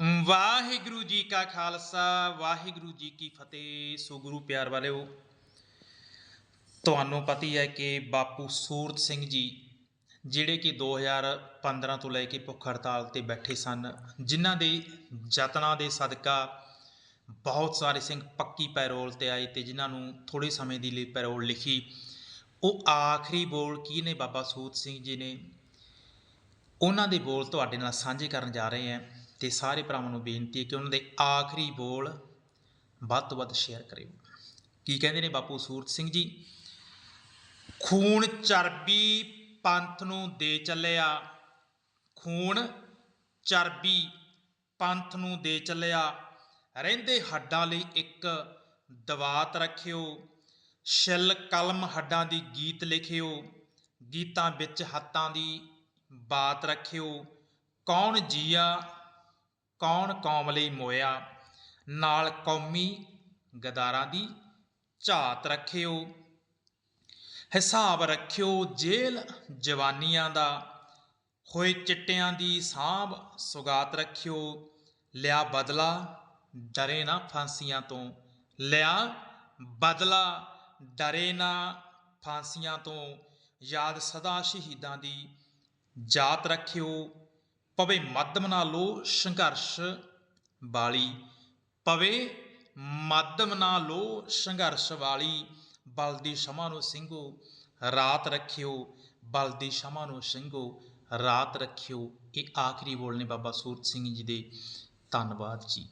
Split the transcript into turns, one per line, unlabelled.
ਵਾਹਿਗੁਰੂ ਜੀ ਕਾ ਖਾਲਸਾ, ਵਾਹਿਗੁਰੂ ਜੀ ਕੀ ਫਤਿਹ। ਸੋ ਗੁਰੂ ਪਿਆਰ ਵਾਲਿਓ, ਤੁਹਾਨੂੰ ਪਤਾ ਹੀ ਹੈ ਕਿ ਬਾਪੂ ਸੂਰਤ ਸਿੰਘ ਜੀ, ਜਿਹੜੇ ਕਿ 2015 ਤੋਂ ਲੈ ਕੇ ਭੁੱਖ ਹੜਤਾਲ ਤੇ ਬੈਠੇ ਸਨ, ਜਿਨ੍ਹਾਂ ਦੇ ਯਤਨਾਂ ਦੇ ਸਦਕਾ ਬਹੁਤ ਸਾਰੇ ਸਿੰਘ ਪੱਕੀ ਪੈਰੋਲ ਤੇ ਆਏ ਤੇ ਜਿਨ੍ਹਾਂ ਨੂੰ ਥੋੜੇ ਸਮੇਂ ਦੀ ਲਈ ਪੈਰੋਲ ਲਿਖੀ। ਉਹ ਆਖਰੀ ਬੋਲ ਕੀ ਨੇ ਬਾਬਾ ਸੂਰਤ ਸਿੰਘ ਜੀ ਨੇ? ਉਹਨਾਂ ਦੇ ਬੋਲ ਤੁਹਾਡੇ ਨਾਲ ਸਾਂਝੇ ਕਰਨ ਜਾ ਰਹੇ ਹਾਂ। ਤੇ ਸਾਰੇ ਭਰਾਵਾਂ ਨੂੰ ਬੇਨਤੀ ਹੈ ਕਿ ਉਹਨਾਂ ਦੇ ਆਖਰੀ ਬੋਲ ਵੱਧ ਤੋਂ ਵੱਧ ਸ਼ੇਅਰ ਕਰਿਓ। ਕੀ ਕਹਿੰਦੇ ਨੇ ਬਾਪੂ ਸੂਰਤ ਸਿੰਘ ਜੀ? ਖੂਨ ਚਰਬੀ ਪੰਥ ਨੂੰ ਦੇ ਚੱਲਿਆ, ਖੂਨ ਚਰਬੀ ਪੰਥ ਨੂੰ ਦੇ ਚੱਲਿਆ, ਰਹਿੰਦੇ ਹੱਡਾਂ ਲਈ ਇੱਕ ਦਵਾਤ ਰੱਖਿਓ, ਛਿਲ ਕਲਮ ਹੱਡਾਂ ਦੀ ਗੀਤ ਲਿਖਿਓ, ਗੀਤਾਂ ਵਿੱਚ ਹੱਥਾਂ ਦੀ ਬਾਤ ਰੱਖਿਓ, ਕੌਣ ਜੀਆ ਕੌਣ ਕੌਮ ਲਈ ਮੋਇਆ? ਨਾਲ ਕੌਮੀ ਗਦਾਰਾਂ ਦੀ ਝਾਤ ਰੱਖਿਓ। ਹਿਸਾਬ ਰੱਖਿਓ ਜੇਲ ਜਵਾਨੀਆਂ ਦਾ। ਹੋਏ ਚਿੱਟਿਆਂ ਦੀ ਸਾਂਭ ਸੁਗਾਤ ਰੱਖਿਓ। ਲਿਆ ਬਦਲਾ ਡਰੇ ਨਾ ਫਾਂਸੀਆਂ ਤੋਂ। ਲਿਆ ਬਦਲਾ ਡਰੇ ਨਾ ਫਾਂਸੀਆਂ ਤੋਂ। ਯਾਦ ਸਦਾ ਸ਼ਹੀਦਾਂ ਦੀ ਜਾਤ ਰੱਖਿਓ। ਪਵੇ ਮੱਧਮ ਨਾ ਲੋ ਸੰਘਰਸ਼ ਵਾਲੀ, ਪਵੇ ਮੱਧਮ ਨਾ ਲੋ ਸੰਘਰਸ਼ ਵਾਲੀ ਬਲਦੀ ਸ਼ਮਾ ਨੂੰ ਸਿੰਘੋ ਰਾਤ ਰੱਖਿਓ ਬਲਦੀ ਸ਼ਮਾ ਨੂੰ ਸਿੰਘੋ ਰਾਤ ਰੱਖਿਓ। ਇਹ ਆਖਰੀ ਬੋਲ ਨੇ ਬਾਬਾ ਸੂਰਤ ਸਿੰਘ ਜੀ ਦੇ। ਧੰਨਵਾਦ ਜੀ।